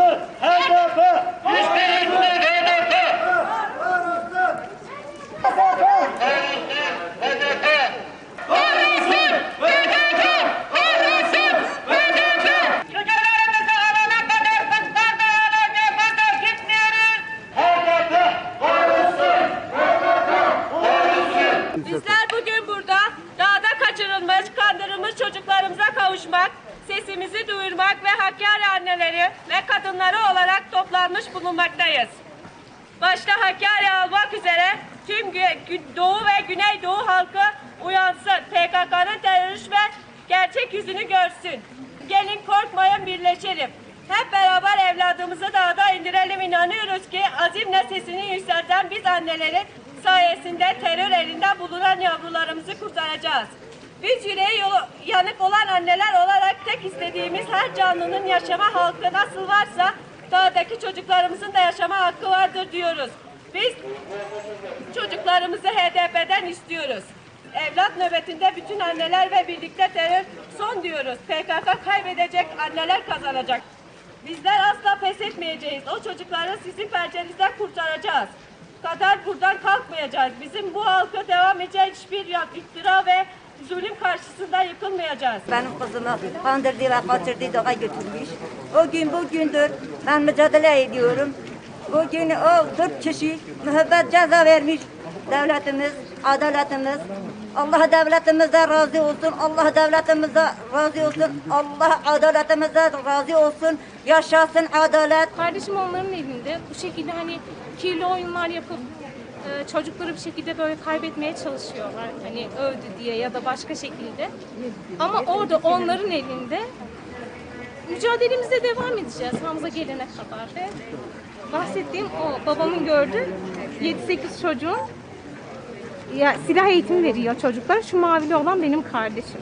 Arasın HDP! İsteyimle HDP! Arasın! HDP! HDP! Arasın! HDP! Arasın! HDP! Çocuklarımızı alana kadar kutlardan alana kadar gitmiyoruz. HDP! Arasın! HDP! Arasın! Bizler bugün burada dağda kaçırılmış, kandırılmış çocuklarımıza kavuşmak, sesimizi duyurmak ve Hakkari anneleri ve kadınları olarak toplanmış bulunmaktayız. Başta Hakkari almak üzere tüm Doğu ve Güneydoğu halkı uyansın. PKK'nın terörist gerçek yüzünü görsün. Gelin korkmayın birleşelim. Hep beraber evladımızı dağda indirelim. İnanıyoruz ki azimle sesini yükselten biz annelerin sayesinde terör elinden bulunan yavrularımızı kurtaracağız. Biz yüreği yanık olan anneler olarak tek canlının yaşama hakkı nasıl varsa dağdaki çocuklarımızın da yaşama hakkı vardır diyoruz. Biz çocuklarımızı HDP'den istiyoruz. Evlat nöbetinde bütün anneler ve birlikte terör son diyoruz. PKK kaybedecek, anneler kazanacak. Bizler asla pes etmeyeceğiz. O çocukları sizin pençenizden kurtaracağız. Kadar buradan kalkmayacağız. Bizim bu halka devam edecek hiçbir iftira ve zulüm karşısında yıkılmayacağız. Benim kızımı kandırdılar, kaçırdı, dağa götürmüş. O gün bugündür ben mücadele ediyorum. Bugün o dört kişi müebbet ceza vermiş devletimiz, adaletimiz. Allah devletimizden razı olsun, Allah devletimizden razı olsun, Allah adaletimizden razı olsun. Yaşasın adalet. Kardeşim onların elinde bu şekilde hani kirli oyunlar yapıp e, çocukları bir şekilde böyle kaybetmeye çalışıyorlar. Hani öldü diye ya da başka şekilde. Ama orada onların elinde mücadelemize devam edeceğiz Hamza gelene kadar ve bahsettiğim o babamın gördüğü 7-8 çocuğun ya silah eğitimi veriyor çocuklara. Şu mavili olan benim kardeşim.